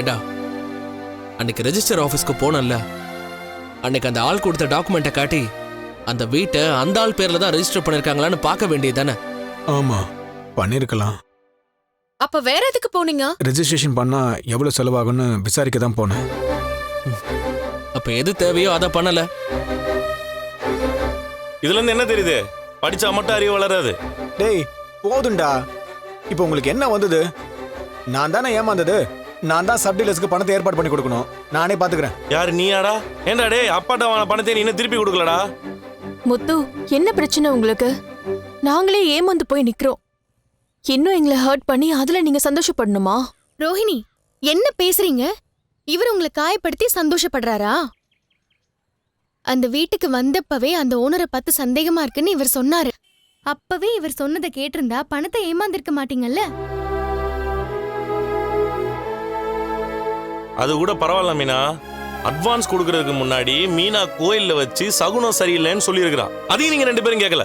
ஏடா அன்னைக்கு ரெஜிஸ்டர் ஆஃபீஸ்க்கு போனேன்ல அன்னைக்கு அந்த ஆள் கொடுத்த டாக்குமெண்ட்டை காட்டி அந்த வீட்டை அந்த ஆள் பேர்ல தான் ரெஜிஸ்டர் பண்ணிருக்காங்களான்னு பார்க்க வேண்டியது தானே ஆமா பண்ணிருக்கலாம். அப்ப வேற எதுக்கு போனீங்க? ரெஜிஸ்ட்ரேஷன் பண்ணா எவ்வளவு செலவாகும்னு விசாரிக்க தான் போனேன். அப்ப எது தேவையோ அதை பண்ணல. இதுல இருந்து என்ன தெரியுது? படிச்சா மட்டும் அறிவு வளராது. டேய் போதும்டா. இப்போ உங்களுக்கு என்ன வந்தது? நான் தானே ஏமாந்தது? நான் தான் சப்டீலர்ஸ்க்கு பணத்தை ஏற்பாடு பண்ணி கொடுக்கணும். நானே பாத்துக்கிறேன். யாரு நீயாடா? ஏன்டா டேய் அப்பாட்ட வாங்கின பணத்தை நீ இன்னும் திருப்பி கொடுக்கலடா? முத்து என்ன பிரச்சனை உங்களுக்கு? நாங்களே ஏமாந்து போய் நிக்கிறோம். இன்னும் எங்களை ஹர்ட் பண்ணி அதுல நீங்க சந்தோஷப்படணுமா? ரோஹிணி என்ன பேசுறீங்க? இவர் உங்களை காயப்படுத்தி சந்தோஷப்படுறாரா? அந்த வீட்டுக்கு வந்தப்பவே அந்த ஓனரை பார்த்து சந்தேகமா இருக்குன்னு இவர் சொன்னாரு. அப்பவே இவர் சொன்னதை கேட்டிருந்தா பணத்தை ஏமாந்திருக்க மாட்டீங்கல்ல? அது கூட பரவாயில்ல மீனா. அட்வான்ஸ் கொடுக்கறதுக்கு முன்னாடி மீனா கோயில்ல வச்சு சகுனம் சரியில்லைன்னு சொல்லியிருக்கிறான். அதையும் நீங்க ரெண்டு பேரும் கேட்கல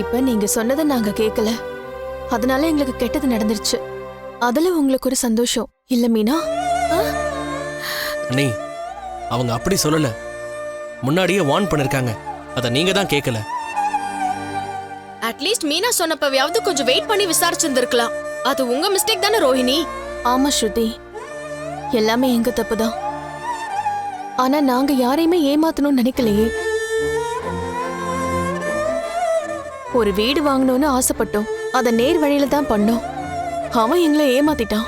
இப்ப நீங்க சொன்னதை நாங்க கேட்கல அதனால எங்களுக்கு கெட்டது நடந்துருச்சு. அதுல உங்களுக்கு ஒரு சந்தோஷம். இல்ல மீனா? அண்ணி அவங்க அப்படி சொல்லல. முன்னாடியே வார்ன் பண்ணிருக்காங்க. அதை நீங்க தான் கேட்கல அட்லீஸ்ட் மீனா சொன்னப்பவையாவது கொஞ்சம் வெயிட் பண்ணி விசாரிச்சிருந்திருக்கலாம். அது உங்க மிஸ்டேக் தானே ரோஹிணி? ஆமா ஸ்ருதி. எல்லாமே எங்க தப்புதான்? ஆனா நாங்க யாரையுமே ஏமாத்தணும்னு நினைக்கலையே. ஒரு வீடு வாங்கணும்னு ஆசைப்பட்டோம். அத நேர் வழியில தான் பண்ணோம். அவன் எங்களை ஏமாத்திட்டான்.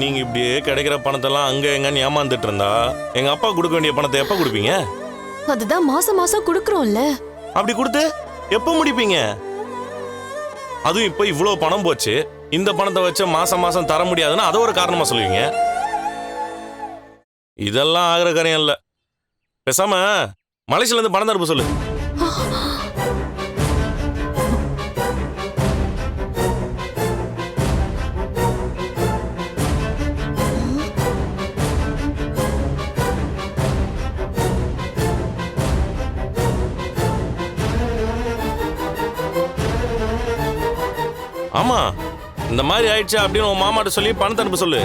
நீங்க இப்படியே கிடைக்கிற பணத்தெல்லாம் அங்க எங்கன்னு ஏமாந்துட்டு இருந்தா எங்க அப்பா கொடுக்க வேண்டிய பணத்தை எப்ப கொடுப்பீங்க? அதுதான் மாசம் மாசம் குடுக்கறோம்ல. அப்படி கொடுத்து எப்ப முடிப்பீங்க? அதுவும் இப்போ இவ்வளவு பணம் போச்சு இந்த பணத்தை வச்சு மாசம் மாசம் தர முடியாதுன்னு அதை ஒரு காரணமா சொல்லுவீங்க? இதெல்லாம் ஆகிற காரியம் இல்ல. பேசாம மலேசியில இருந்து பணம் தரப்பு சொல்லு. ஆமா இந்த மாதிரி ஆயிடுச்சு அப்படின்னு உன் மாமாட்ட சொல்லி பணத்தை அனுப்ப சொல்லு.